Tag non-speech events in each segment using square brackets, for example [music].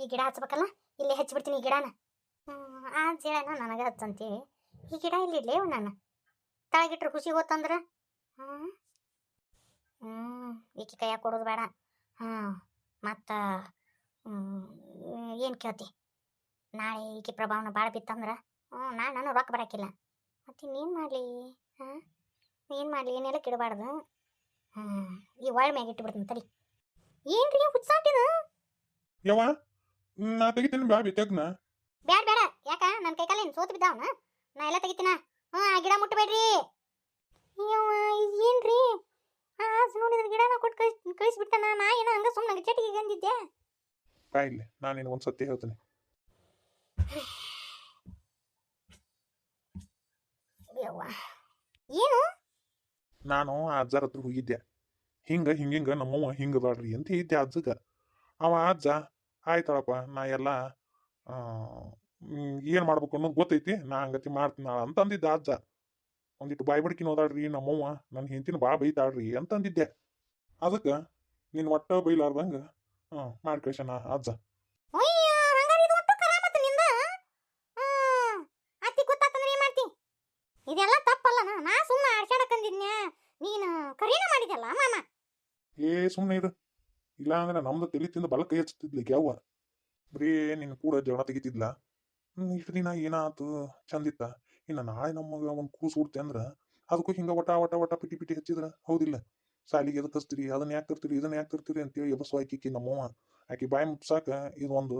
ಈ ಗಿಡ ಹಚ್ಬೇಕಲ್ಲ, ಇಲ್ಲೇ ಹಚ್ಬಿಡ್ತೀನಿ ಈ ಗಿಡನ. ಆ ಜೇಳನ ನನಗೆ ಹಚ್ಚಂತೀವಿ. ಈ ಗಿಡ ಇಲ್ಲಿ ಇಲ್ಲೇ ನಾನು. ತಳಗಿಟ್ರು ಖುಷಿ ಗೊತ್ತಂದ್ರ ಹ್ಮ್ ಹ್ಮ್, ಈಕೆ ಕೈಯಾಗ ಕೊಡೋದು ಬೇಡ. ಹಾಂ, ಮತ್ತು ಏನು ಕೇಳ್ತಿ? ನಾಳೆ ಈಕೆ ಪ್ರಭಾವನ ಭಾಳ ಬಿತ್ತಂದ್ರೆ? ಹ್ಞೂ ನಾಳೆ ನಾನು ರೊಕ್ಕ ಬರೋಕ್ಕಿಲ್ಲ ಮತ್ತು ಇನ್ನೇನು ಮಾಡಲಿ? ಹಾಂ? ಏನು ಮಾಡಲಿ? ಏನೆಲ್ಲ ಕಿಡಬಾರ್ದು ಹ್ಞೂ ಈ ಒಳ ಮ್ಯಾಗ ಇಟ್ಬಿಡ್ತೀನಿ ತಡಿ. ಏನ್ರಿ ಹುಚ್ಚಾಟಿನ ಯವ್ವ? ನಾ ತೆಗಿತೀನಿ ಬಾ ಬಿತ್ತಗ್ನ ಬ್ಯಾಡ ಬೇಡ ಯಾಕ? ನನ್ನ ಕೈ ಏನು ಸೋತು ಬಿದ್ದಾವನ ನಾ ಎಲ್ಲ ತೆಗಿತೀನ? ಹ್ಞೂ ಆ ಗಿಡ ಮುಟ್ಟಬೇಡ್ರಿ ಏನ್ರಿ? ಆ ನೋಡಿದ್ರೆ ಗಿಡನ ಕೊಟ್ಟು ಕಳಿಸ್ ಕಳಿಸ್ಬಿಡ್ತಾನ. ನಾ ಏನೋ ಹಂಗ ಸುಮ್ಮನೆ ಚಟಿಗೆ ಗಂದಿದ್ದೆ. ಬಾ ಇಲ್ಲಿ ನಾನು ನಿನಗೆ ಒಂದು ಸತ್ಯ ಹೇಳ್ತೀನಿ. ಏನು? ನಾನು ಆ ಅಜ್ಜರ ಹತ್ರ ಹೋಗಿದ್ದೆ. ಹಿಂಗ ಹಿಂಗಿಂಗ ನಮ್ಮವ್ವ ಹಿಂಗ ಬಾಡ್ರಿ ಅಂತ ಹೇಳಿದ್ದೆ ಅಜ್ಜಗ. ಅವ ಅಜ್ಜ ಆಯ್ತಳಪ್ಪ ನಾ ಎಲ್ಲ ಏನು ಮಾಡ್ಬೇಕು ಅನ್ನೋದು ಗೊತ್ತೈತಿ. ನಾ ಹಂಗತಿ ಮಾಡ್ತೀನಿ ನಾಳೆ ಅಂತ ಅಂದಿದ್ದ ಅಜ್ಜ. ಒಂದಿಟ್ಟು ಬಾಯಿ ಬಡ್ಕಿನ ಓದಾಡ್ರಿ ನಮ್ಮವ್ವ ನನ್ನ ಹೆಂಡತಿನ ಭಾಳ ಬೈತಾಡ್ರಿ ಅಂತ ಅಂದಿದ್ದೆ ಅದಕ್ಕೆ ನಿನ್ನ ಒಟ್ಟ ಬೈಲಾರ್ದಂಗ ಹ್ಞೂ ಮಾಡಿ ಕಳ್ಸ್ಯಾನ ಅಜ್ಜ. ಇದು ಇದೆಲ್ಲ ತಪ್ಪಲ್ಲ ನಾ ಸುಮ್ಮನೆ ಆಡ್ಸಾಡಕಂದಿದ್ನ್ಯಾ ನೀನು ಕರೀನ ಮಾಡಿದ್ಯಲ್ಲ ಮಾಮ? ಏ ಸುಮ್ಮನೆ ಇರು. ಇಲ್ಲ ಅಂದ್ರೆ ನಮ್ದು ತಲೆ ತಿಂದು ಬಲ ಕೈ ಹಚ್ತಿದ್ಲಿ ಯಾವ ಬರೀ ನಿನ್ನ ಕೂಡ ಜಗಳ ತೆಗಿತಿದ್ಲ. ಇಷ್ಟು ದಿನ ಏನಾತು? ಚಂದಿತ್ತ ಇನ್ನು ನಾಳೆ ನಮಗೆ ಒಂದು ಕೂಸು ಹುಡ್ತೆ ಅಂದ್ರೆ ಅದಕ್ಕೂ ಹಿಂಗ ವಟ ವಟ ವಟ ಪಿಟಿ ಪಿಟಿ ಹಚ್ಚಿದ್ರ? ಹೌದಿಲ್ಲ. ಸಾಲಿಗೆ ಎದಕ್ಕೆ ಹಚ್ತೀರಿ ಅದನ್ನ ಯಾಕೆ ತರ್ತೀರಿ, ಇದನ್ನ ಯಾಕೆ ತರ್ತೀರಿ ಅಂತೇಳಿ ಎಬಸ್ ಆಕಿ ನಮ್ಮವ್ವ. ಆಕೆ ಬಾಯಿ ಮುಟ್ಸಾಕ ಇದೊಂದು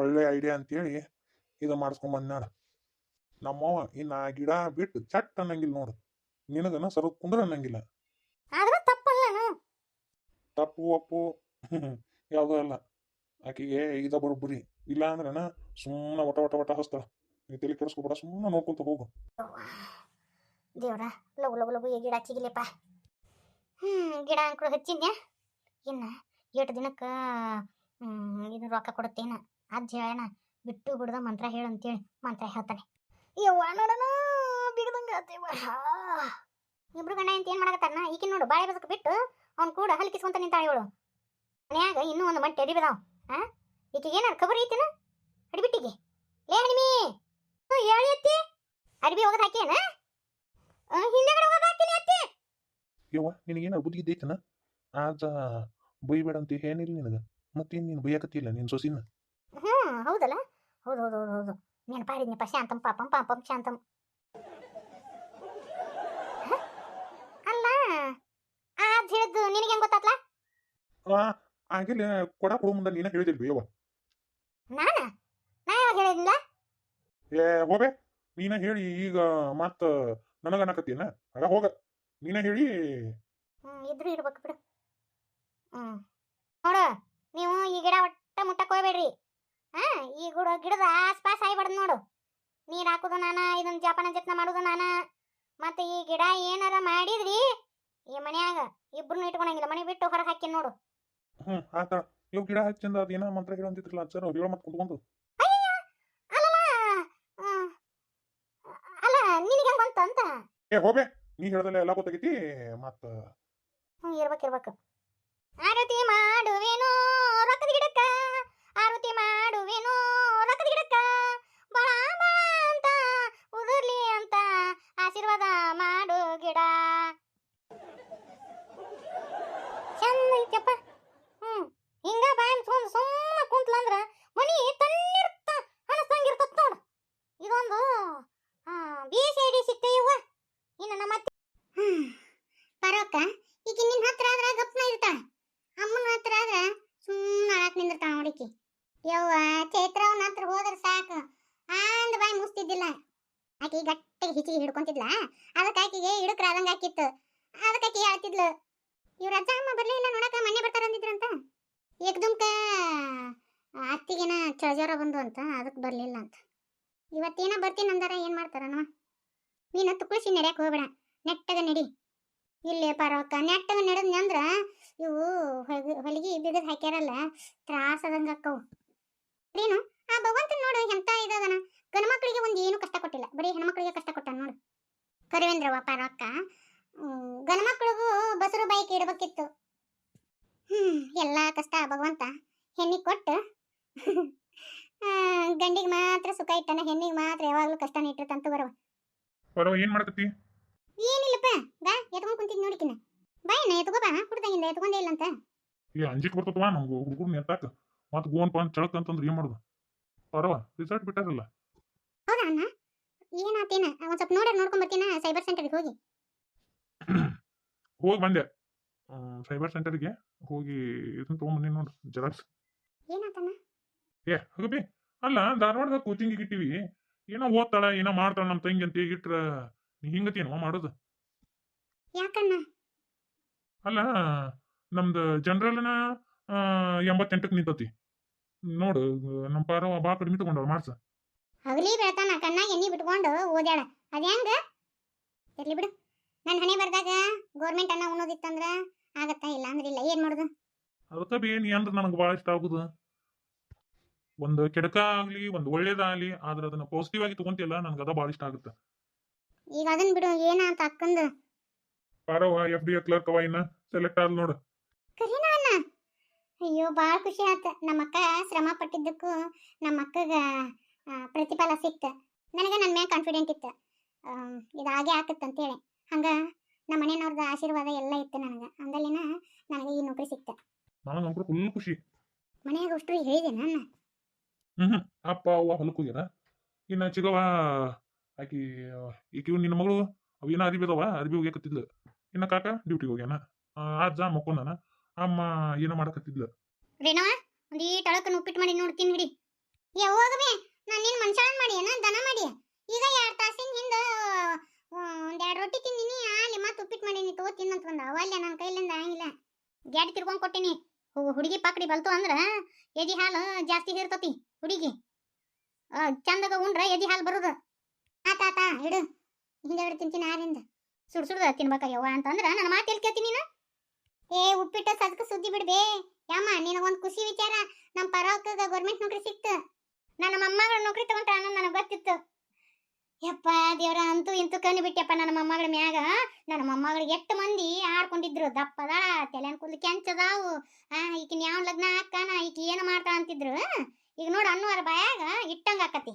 ಒಳ್ಳೆ ಐಡಿಯಾ ಅಂತೇಳಿ ಇದು ಮಾಡಿಸ್ಕೊಂಬಂದ್ನಾಳ ನಮ್ಮವ್ವ, ಇನ್ನು ಆ ಗಿಡ ಬಿಟ್ಟು ಚಟ್ ಅನ್ನಂಗಿಲ್ಲ ನೋಡು. ನಿನಗನ ಸರದ ಕುಂದ್ರ ಅನ್ನಂಗಿಲ್ಲ. ತಪ್ಪು ಒಪ್ಪು [laughs] ಯಾವುದೂ ಅಲ್ಲ ಆಕೆಗೆ ಇದ ಬರೋಬ್ಬರಿ ಇಲ್ಲ ಅಂದ್ರನ ಸುಮ್ಮನೆ ಒಟ ಒಟ ಒಟ ಹಸ್ತಾಳ. ನೀ ತಲೆ ಕೆಡಿಸ್ಕೊಬೇಡ ಸುಮ್ಮನೆ ನೋಡ್ಕೊಂತ ಹೋಗು. ದೇವ್ರ, ಲಗು ಲಗು ಲಗು ಈ ಗಿಡ ಹಚ್ಚಿಗಿಲ್ಲಪ್ಪ ಹ್ಮ್, ಗಿಡ ಅಂಕರು ಹಚ್ಚಿದ್ಯಾ? ಇನ್ನ ಎಷ್ಟು ದಿನಕ್ಕ ಇದು ರೊಕ್ಕ ಕೊಡುತ್ತೇನ? ಅಜ್ಜ ಹೇಳಣ. ಬಿಟ್ಟು ಬಿಡ್ದ ಮಂತ್ರ ಹೇಳು ಅಂತೇಳಿ ಮಂತ್ರ ಹೇಳ್ತಾನೆ. ಯವ್ವ, ನೋಡಣ ಬಿಗದಂಗ ಇಬ್ರು ಗಂಡ ಅಂತ ಏನ್ ಮಾಡಕತ್ತಾನ ಈಕಿನ ನೋಡು, ಬಾಳೆ ಬಸಕ್ ಬಿಟ್ಟು ಅವ್ನ್ ಕೂಡ ಹಲ್ಕಿಸ್ಕೊಂತ ನಿಂತಾಳೆ ಇವಳು. ಮನ್ಯಾಗ ಇನ್ನೂ ಒಂದು ಮಂಟೆ ಅಡಿ ಬಿದಾವ್ ಆ? ಈಕಿಗೆ ಏನಾರ ಖಬರ್ ಐತಿನ? ಅಡಿಬಿಟ್ಟಿಗೆ. ಲೇ ಹಣಿಮಿ ಹ್ಞೂ ಹೇಳಿ ಅತ್ತಿ. ಅಡಿಬಿ ಹೋಗದ ಹಾಕೇನ? ಹಿಂದೆಗಡೆ ಹೋಗದ ಹಾಕಿನಿ ಅತ್ತಿ. ಯವ್ವ ನಿನಗೇನ ಬುದ್ಧಿ ಇದ್ದೈತನ ಆಜ ಬೈಬೇಡ ಅಂತ ಏನಿಲ್ಲ ನಿನಗ. ಮತ್ತೇನು ನೀನು ಬೈಯಕತ್ತಿಲ್ಲ ನಿನ್ನ ಸೊಸಿನ? ಹ್ಞೂ ಹೌದಲ್ಲ? ಹೌದು ಹೌದು ಹೌದು ಹೌದು. ನೆನಪಾಡಿದ್ನಪ್ಪ ಶಾಂತಂ ಪಾಪಂ ಪಾಪಂ ಶಾಂತಂ ಹ? ಅಲ್ಲ ಆ ಅಜ್ಜ ಹೇಳಿದ್ದು ನಿನಗೆ ಹೆಂಗ್ ಗೊತ್ತಾತ್ಲ ಆಗಿಲ್ಲ ಕೊಡ ಕೊಡು ಮುಂದೆ ನೀನ ಹೇಳಿದಿಲ್ವಿ ಯವ್ವ. ನಾನ? ನಾ ಯಾವಾಗ ಹೇಳಿದ್ನಿಲ್ಲ? ಏ ಹೋಬೆ ನೀನ ಹೇಳಿ ಈಗ ಮತ್ತ ನನಗ ಅನ್ನಕತ್ತೀನ ಆಗ ಹೋಗ ನೀನ ಹೇಳಿ. ಇದ್ರು ಇರ್ಬೇಕು ಬಿಡು. ಹ್ಮ್. ನೋಡು ನೀವು ಈ ಗಿಡ ಒಟ್ಟ ಮುಟ್ಟಕ್ ಹೋಗ್ಬೇಡ್ರಿ. ಹಾ ಈ ಗಿಡ ಗಿಡದ ಆಸ್ಪಾಸ್ ಆಗ್ಬಾರ್ದು ನೋಡು. ನೀರ್ ಹಾಕುದು ನಾನ ಇದನ್ನ ಜಪಾನ ಜತ್ನ ಮಾಡುದು ನಾನ. ಮತ್ತೆ ಈ ಗಿಡ ಏನಾರ ಮಾಡಿದ್ರಿ? ಈ ಮನ್ಯಾಗ ಇಬ್ರು ಇಟ್ಕೊಳಂಗಿಲ್ಲ ಮನೆ ಬಿಟ್ಟು ಹೊರಗೆ ಹಾಕಿ ನೋಡು. ಹ್ಞೂ ಆತ ಇವ್ ಗಿಡ ಹಚ್ಚಂದ ಅದೇನ ಮಂತ್ರ ಹೇಳ ಅಂತಿದ್ರಲ್ಲ ಸರ್ ಅವ್ರು ಹೇಳ ಮತ್ತೆ ಕುತ್ಕೊಂಡು ಏ ಹೋಬೆ ನೀ ಹೇಳ್ದಲ್ಲ ಎಲ್ಲ ಗೊತ್ತಾಗೈತಿ ಮತ್ತ. ಹ್ಞೂ ಇರ್ಬೇಕು ಇರ್ಬೇಕು. ಆರತಿ ಮಾಡುವೇನೋ ರೊಕ್ಕದ ಗಿಡಕ್ಕ. ಆರತಿ ಮಾಡುವೇನೋ ರೊಕ್ಕದ ಗಿಡಕ್ಕ. ಬಳ ಬಳ ಅಂತ ಉದುರ್ಲಿ ಅಂತ ಆಶೀರ್ವಾದ ಮಾಡು ಗಿಡ. ಚಂದ ಐತಪ್ಪ ಹ್ಮ್ ಹಿಂಗ ಬಾಯಿ ಮುಚ್ಕೊಂಡು ಸುಮ್ಮನೆ ಕುಂತ್ಲಂದ್ರ ಮನಿ ತಣ್ಣಿರ್ತ ಅನಸ್ತಂಗಿರ್ತತ್ ನೋಡು ಇದೊಂದು ಬಿ ಸಿ ಐ ಡಿ ಸಿಗ್ತೇವ ಇನ್ನು ನಮ್ಮ ಅತ್ತೆ ಹ್ಮ್ ಬರೋಕ ಈಗ ನಿನ್ನ ಹತ್ರ ಆದ್ರ ಗಪ್ನ ಇರ್ತಾಳ ಅಮ್ಮನ ಹತ್ರ ಆದ್ರ ಸುಮ್ಮನೆ ನೋಡಿಕಿ. ಯವ್ವ ಚೈತ್ರವನ ಹತ್ರ ಹೋದ್ರ ಸಾಕು. ಅಂದ ಬಾಯಿ ಮುಸ್ತಿದ್ದಿಲ್ಲ ಆಕಿ ಗಟ್ಟಿಗೆ ಹಿಚಿಗೆ ಹಿಡ್ಕೊಂತಿದ್ಲ. ಅದಕ್ಕೆ ಆಕಿಗೆ ಹಿಡುಕ್ರಾದಂಗ ಆಕಿತ್ತು. ಅದಕ್ಕೆ ಆಕಿ ಹೇಳ್ತಿದ್ಲು, ಇವ್ರ ಅಜ್ಜ ಅಮ್ಮ ಬರಲಿಲ್ಲ ನೋಡಕ ಮನೆ ಬರ್ತಾರ ಅಂದಿದ್ರಂತ ಅತ್ತಿಗೆನ ಚಜರ ಬಂದು ಅಂತ, ಅದಕ್ಕೆ ಬರಲಿಲ್ಲ ಅಂತ. ಇವತ್ತೇನ ಬರ್ತೀನಿ ಅಂದಾರ, ಏನು ಮಾಡ್ತಾರನವ ನೀನು ತುಕುಳಿಸಿ ನಡ್ಯಾಕ ಹೋಗ್ಬೇಡ. ನೆಟ್ಟಗ ನಡಿ. ಇಲ್ಲೇ ಪರವಕ್ಕ ನೆಟ್ಟಗ ನಡೆದ್ನಿ ಅಂದ್ರ ಇವು ಹೊಲಿಗೆ ಬಿಗದ್ ಹಾಕ್ಯಾರಲ್ಲ ತ್ರಾಸ ಆದಂಗ ಅಕ್ಕವು ಏನು ಆ ಭಗವಂತನ ನೋಡು ಎಂತ ಇದದನ ಗಣಮಕ್ಕಳಿಗೆ ಮಕ್ಕಳಿಗೆ ಒಂದು ಏನು ಕಷ್ಟ ಕೊಟ್ಟಿಲ್ಲ. ಬರೀ ಹೆಣ್ಮಕ್ಳಿಗೆ ಕಷ್ಟ ಕೊಟ್ಟ ನೋಡು. ಕರಿವೇಂದ್ರವ್ವ ಪರವಕ್ಕ ಅಕ್ಕ. ಮಕ್ಳಿಗೂ ಬಸರು ಬೈಕ್ ಇಡಬೇಕಿತ್ತು ಹ್ಮ್ ಎಲ್ಲಾ ಕಷ್ಟ ಭಗವಂತ ಹೆಣ್ಣಿಗೆ ಕೊಟ್ಟು. ಗಂಡಿಗೆ ಮಾತ್ರ ಸುಖ ಇಟ್ಟನ ಹೆಣ್ಣಿಗೆ ಮಾತ್ರ ಯಾವಾಗಲೂ ಕಷ್ಟನ ಇಟ್ಟಿರ್ತಂತ ಬರವ. ಏನ್ ಮಾಡಕತ್ತಿ? ಏನಿಲ್ಲಪ್ಪ ಗಾ ಎತ್ಕೊಂಡ್ ಕುಂತಿದ್ ನೋಡಿಕಿನ ಬಾಯಣ್ಣ ಎತ್ಕೋ ಬಾ ಕುಡ್ದಂಗಿಲ್ಲ ಎತ್ಕೊಂಡೇ ಇಲ್ಲ ಅಂತ ಏ ಅಂಜಿಕ್ ಬರ್ತದವ ನಮ್ಗೆ ಹುಡುಗರು ನೆತ್ತಾಕ ಮತ್ ಗೋನ್ ಪಾನ್ ಚಳಕ್ ಅಂತಂದ್ರೆ ಏನ್ ಮಾಡುದು? ಪರವ ರಿಸಲ್ಟ್ ಬಿಟ್ಟಾರಲ್ಲ. ಹೌದಾ ಅಣ್ಣ? ಏನಾತೇನ? ಒಂದ್ ಸ್ವಲ್ಪ ನೋಡ್ರಿ ನೋಡ್ಕೊಂಡ್ ಬರ್ತೀನ ಸೈಬರ್ ಸೆಂಟರ್ಗೆ ಹೋಗಿ? ಹೋಗಿ ಬಂದೆ. ಸೈಬರ್ ಸೆಂಟರ್ಗೆ ಹೋಗಿ ಇದನ್ನ ತೊಗೊಂಬಂದಿ ನೋಡು ಜೆರಾಕ್ಸ್ ಏನಾತಣ್ಣ? ಏ ಹೋಗಬಿ ಅಲ್ಲ ಧಾರವಾಡದಾಗ ಕೋಚಿಂಗ್ ಇಟ್ಟಿವಿ. ಏನೋ ಓದ್ತಾಳ ಏನೋ ಮಾಡ್ತಾಳ ನಮ್ಮ ತಂಗಿ ಅಂತ ಇಟ್ರ ನೀ ಹಿಂಗತೇನವ ಮಾಡೋದು? ಯಾಕಣ್ಣ? ಅಲ್ಲ ನಮ್ದು ಜನರಲ್ನ ಎಂಬತ್ತೆಂಟಕ್ಕೆ ನಿಂತತಿ. ನೋಡು ನಮ್ಮ ಪಾರವ ಬಾ ಕಡಿಮೆ ತಗೊಂಡವ ಮಾರ್ಕ್ಸ್. ಹಗಲಿ ಬೆಳತಾನ ಕಣ್ಣಾಗ ಎಣ್ಣಿ ಬಿಟ್ಕೊಂಡು ಓದ್ಯಾಳ. ಅದ ಹೆಂಗ ಇರ್ಲಿ ಬಿಡು. ನನ್ನ ಹಣೆ ಬರ್ದಾಗ ಗೌರ್ಮೆಂಟ್ ಅನ್ನ ಉಣ್ಣೋದಿತ್ತಂದ್ರ ಆಗತ್ತಾ ಇಲ್ಲ ಅಂದ್ರೆ ಇಲ್ಲ ಏನ್ ಮಾಡುದು? ಅದಕ್ಕೆ ಬಿ ನೀ ಅಂದ್ರೆ ನನಗೆ ಭಾಳ ಇಷ್ಟ ಆಗುದು. ಒಂದು ಕೆಡಕ ಆಗ್ಲಿ ಒಂದು ಒಳ್ಳೇದಾಗ್ಲಿ ಆದ್ರೆ ಅದನ್ನ ಪಾಸಿಟಿವ್ ಆಗಿ ತಗೊಂತಿಲ್ಲ ನನಗೆ ಅದ ಭಾಳ ಇಷ್ಟ ಆಗುತ್ತೆ. ಈಗ ಅದನ್ನ ಬಿಡು ಏನಾತ ಅಕ್ಕಂದು. ಪಾರವ ಎಫ್ ಡಿ ಕ್ಲರ್ಕ್ ಅವ ಇನ್ನ ಸೆಲೆಕ್ಟ್ ಆದ್ ನೋಡು. ಕರೀನಾ ಅಣ್ಣ? ಅಯ್ಯೋ ಭಾಳ ಖುಷಿ ಆತ. ನಮ್ಮ ಅಕ್ಕ ಶ್ರಮ ಪಟ್ಟಿದ್ದಕ್ಕೂ ನಮ್ಮ ಅಕ್ಕಗ ಪ್ರತಿಫಲ ಸಿಕ್ತ. ನನಗೆ ನನ್ನ ಮ್ಯಾಗ ಕಾನ್ಫಿಡೆಂಟ್ ಇತ್ತು. ಇದು ಹಾಗೆ ಅಂತ ಅಂತೇಳಿ. ಹಂಗ ನಮ್ಮ ಮನೆಯವ್ರದ್ದು ಆಶೀರ್ವಾದ ಎಲ್ಲ ಇತ್ತು ನನಗೆ. ಅಂದಲ್ಲಿನ ನನಗೆ ಈ ನೌಕರಿ ಸಿಕ್ತ. ನನಗಂಕರು ಫುಲ್ ಖುಷಿ. ಮನೆಯಾಗ ಅಷ್ಟು ಹೇಳಿದೆ ನಾನು ಹ್ಮ್ ಹ್ಮ್. ಅಪ್ಪ ಅವ್ವ ಹೊಲಕ್ಕೆ ಹೋಗ್ಯಾರ. ಇನ್ನ ಚಿಗವ ಆಕಿ ಈಕಿ ನಿನ್ನ ಮಗಳು ಅವಿನ ಏನ ಅರಿಬಿ ಅದಾವ ಅರಿಬಿ ಹೋಗ್ಯಾಕತ್ತಿದ್ಲು. ಇನ್ನ ಕಾಕ ಡ್ಯೂಟಿಗೆ ಹೋಗ್ಯಾನ. ಅಜ್ಜ ಮಕ್ಕೊಂದಾನ ಅಮ್ಮ ಏನೋ ಮಾಡಕತ್ತಿದ್ಲ. ರೇಣವ ಒಂದು ಈ ಟಳಕನ್ ಉಪ್ಪಿಟ್ಟು ಮಾಡಿ ನೋಡ್ತೀನಿ ಹಿಡಿ ಏ ಹೋಗಬೇ ನಾನು ನಿನ್ನ ಮನುಷ್ಯನ ಮಾಡಿ ಏನ ದನ ಮಾಡಿ ಈಗ ಎರಡು ತಾಸಿನ ಹಿಂದ ಒಂದ್ ಎರಡು ರೊಟ್ಟಿ ತಿಂದಿನಿ ಅಲ್ಲಿ ಮತ್ತೆ ಉಪ್ಪಿಟ್ಟು ಮಾಡೀನಿ, ತಗೋ ತಿನ್ನಂತ ಬಂದ. ಅವಲ್ಲ ನನ್ನ ಕೈಲಿಂದ ಆಗಿಲ್ಲ. ಗ್ಯಾಡಿ ತಿರ್ಕೊಂಡ್ ಕೊಟ್ಟಿನಿ. ಹುಡುಗಿ ಪಾಕಡಿ ಬಲ್ತು ಅಂದ್ರ ಎದಿ ಹಾಲು ಜಾಸ್ತಿ ಇರ್ತತಿ ಹುಡುಗಿ. ಚಂದಗ ಉಂಡ್ರ ಎದಿ ಹಾಲು ಬರುದು. ಆತಾತ ಇಡು. ಹಿಂದೆ ತಿಂತೀನಿ ಆರಿಂದ ಸುಡ್ ಸುಡ್ದ ತಿನ್ಬೇಕಾಗ್ಯವ ಅಂತಂದ್ರೆ ನನ್ನ ಮಾತು ಕೇಳ್ತೀನಿ ನೀನು? ಏ, ಉಪ್ಪಿಟ್ಟು ಸದ್ಕ ಸುದ್ದಿ ಬಿಡ್ಬೇ. ಯಮ್ಮ, ನಿನಗೊಂದು ಖುಷಿ ವಿಚಾರ. ನಮ್ಮ ಪರವಕ್ಕಗ ಗೌರ್ಮೆಂಟ್ ನೌಕರಿ ಸಿಕ್ತು. ನನ್ನ ಮೊಮ್ಮಗಳ ನೌಕರಿ ತಗೊಂಡ್ರ ಅನ್ನೋದು ನನಗೆ ಗೊತ್ತಿತ್ತು. ಯಪ್ಪ, ದೇವ್ರ ಅಂತೂ ಇಂತೂ ಕಣ್ಣು ಬಿಟ್ಟಪ್ಪ ನನ್ನ ಮೊಮ್ಮಗಳ ಮ್ಯಾಗ. ನನ್ನ ಮೊಮ್ಮಗಳಿಗೆ ಎಷ್ಟು ಮಂದಿ ಆಡ್ಕೊಂಡಿದ್ರು. ದಪ್ಪದಾಳ, ತಲೆನ ಕೂದಲು ಕೆಂಚದಾವು. ಈಕಿನ ಯಾವ ಲಗ್ನ ಹಾಕಾನ ಈಕಿ ಏನು ಮಾಡ್ತಾಳ ಅಂತಿದ್ರು. ಈಗ ನೋಡು ಅನ್ನುವರ ಬಾಯಾಗ ಇಟ್ಟಂಗ ಆಕತಿ.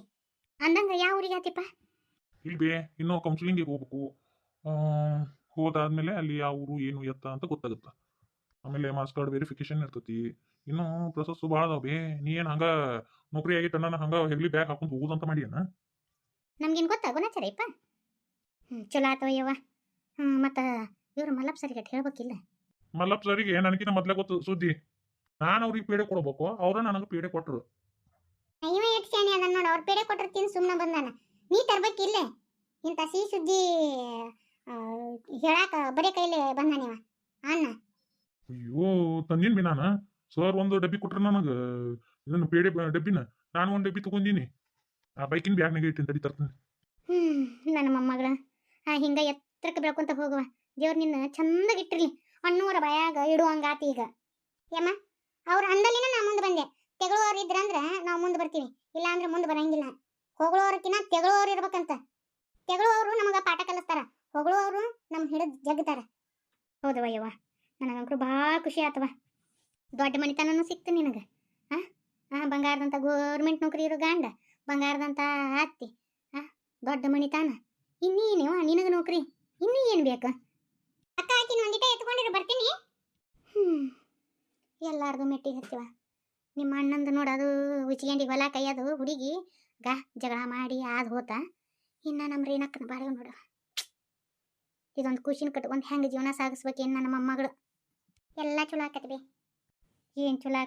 ಅಂದಂಗ ಯಾವ ಊರಿಗೆ ಆತಿಪ್ಪ? ಇಲ್ಬೇ, ಇನ್ನೂ ಕೌನ್ಸಿಲಿಂಗಿಗೆ ಹೋಗ್ಬೇಕು. ಹೋದಾದ್ಮೇಲೆ ಅಲ್ಲಿ ಯಾವ ಊರು ಏನು ಎತ್ತ ಅಂತ ಗೊತ್ತಾಗುತ್ತೆ. ಆಮೇಲೆ ಮಾರ್ಕ್ಸ್ ಕಾರ್ಡ್ ವೆರಿಫಿಕೇಶನ್ ಇರ್ತತಿ. ಇನ್ನೂ ಪ್ರೊಸೆಸ್ ಭಾಳ ಅದಾವ ಬೇ. ನೀ ಏನು ಹಂಗ ನೌಕರಿ ಆಗಿ ನಾನು ಹಂಗ ಹೆಗ್ಲಿ ಬ್ಯಾಗ್ ಹಾಕೊಂಡು ಹೋಗುದಂತ ಮಾಡಿಯನ? ನಮ್ಗೇನು ಗೊತ್ತಾ ಗುಣಾಚಾರ ಇಪ್ಪ ಹ್ಞೂ ಚಲೋ ಆತವ ಯವ್ವ ಮತ್ತ ಇವ್ರು ಮಲ್ಲಪ್ಪ ಸರಿಗೆ ಹೇಳ್ಬೇಕಿಲ್ಲ? ಮಲ್ಲಪ್ಪ ಸರಿಗೆ ನನಗಿನ ಮೊದ್ಲೇ ಗೊತ್ತು ಸುದ್ದಿ. ನಾನು ಅವ್ರಿಗೆ ಪೇಡೆ ಕೊಡ್ಬೇಕು ಅವ್ರ ನನಗೆ ಪೀಡೆ ಕೊಟ್ರು. ಇವ ಎಷ್ಟು ಶಾಣೆ ಅದನ್ನ ನೋಡು ಅವ್ರ ಪೀಡೆ ಕೊಟ್ಟಿರ್ತೀನಿ ಸುಮ್ಮನೆ ಬಂದಾನ. ನೀ ತರ್ಬೇಕಿಲ್ಲ? ಇಂತ ಸಿಹಿ ಸುದ್ದಿ ಹೇಳಾಕ ಬರೀ ಕೈಲಿ ಬಂದಾನಿವ ಅಣ್ಣ ಅಯ್ಯೋ ತಂದಿನ ಬಿ ನಾನು. ಸರ್ ಒಂದು ಡಬ್ಬಿ ಕೊಟ್ರ ನನಗ. ಇದನ್ನ ಪೇಡೆ ಡಬ್ಬಿನ. ನಾನು ಒಂದು ಡಬ್ಬಿ ತಗೊಂಡಿನಿ. ಆ ಬೈಕಿನ ಬ್ಯಾಗ್ನಾಗ ಇಟ್ಟಿನ ತಡಿ ತರ್ತೀನಿ. ಹ್ಮ್ ನನ್ನ ಮೊಮ್ಮಗಳ. ಆ ಹಿಂಗ ಎತ್ತರಕ್ಕೆ ಬೆಳ್ಕೊಂತ ಹೋಗುವ. ದೇವ್ರ ನಿನ್ನ ಚಂದಾಗಿ ಇಟ್ಟಿರ್ಲಿ. ಅಣ್ಣೂರ ಬಾಯಾಗ ಇಡುವಂಗಾತಿ ಈಗ. ಯಮ್ಮ ಅವ್ರ ಅಂದಲಿನ ನಾ ಮುಂದೆ ಬಂದೆ. ತೆಗಳೋರು ಇದ್ರಂದ್ರ ನಾವು ಮುಂದೆ ಬರ್ತೀವಿ. ಇಲ್ಲ ಅಂದ್ರೆ ಮುಂದೆ ಬರಂಗಿಲ್ಲ. ಹೊಗಳೋರ್ಕಿನ ತೆಗಳೋರು ಇರ್ಬೇಕಂತ. ತೆಗಳೋರು ನಮಗ ಪಾಠ ಕಲಿಸ್ತಾರ. ಹೊಗಳೋರು ನಮ್ಮ ಹಿಡಿದು ಜಗ್ತಾರ. ಹೌದವ ಯವ್ವ ನನಗಂಕರು ಭಾಳ ಖುಷಿ ಆತವ ದೊಡ್ಡ ಮನಿತನೂ ಸಿಕ್ತು ನಿನಗೆ ಹಾಂ ಹಾಂ ಬಂಗಾರದಂತ ಗೋರ್ಮೆಂಟ್ ನೌಕರಿ ಇರೋ ಗಾಂಡ, ಬಂಗಾರದಂತ ಅತ್ತಿ ಹಾಂ ದೊಡ್ಡ ಮನಿತಾನ. ಇನ್ನೇನು ನಿನಗೆ ನೌಕರಿ, ಇನ್ನೂ ಏನು ಬೇಕು? ಅಕ್ಕ ಆಕಿನ ಒಂದಿಟ ಎತ್ಕೊಂಡಿರು, ಬರ್ತೀನಿ. ಹ್ಞೂ ಎಲ್ಲಾರ್ದು ಮೆಟ್ಟಿಗೆ ಹತ್ತಿವ. ನಿಮ್ಮ ಅಣ್ಣಂದು ನೋಡೋದು ಉಚ್ಕೊಂಡಿ ಹೊಲ ಕೈಯೋದು ಹುಡುಗಿ, ಗಾ, ಜಗಳ ಮಾಡಿ ಆದ್ ಹೋತ. ಇನ್ನ ನಮ್ಮ ರೇಣಕ್ಕನ ಬಾಳೆ ನೋಡು. ಇದೊಂದು ಖುಷಿನ ಕಟ್ಕೊಂಡು ಹೆಂಗೆ ಜೀವನ ಸಾಗಿಸ್ಬೇಕೇನು ನನ್ನ ಮೊಮ್ಮಗಳು? ಎಲ್ಲ ಚಲೋ ಆಕತಿ ಬಿ. ಏನು ಚಲೋ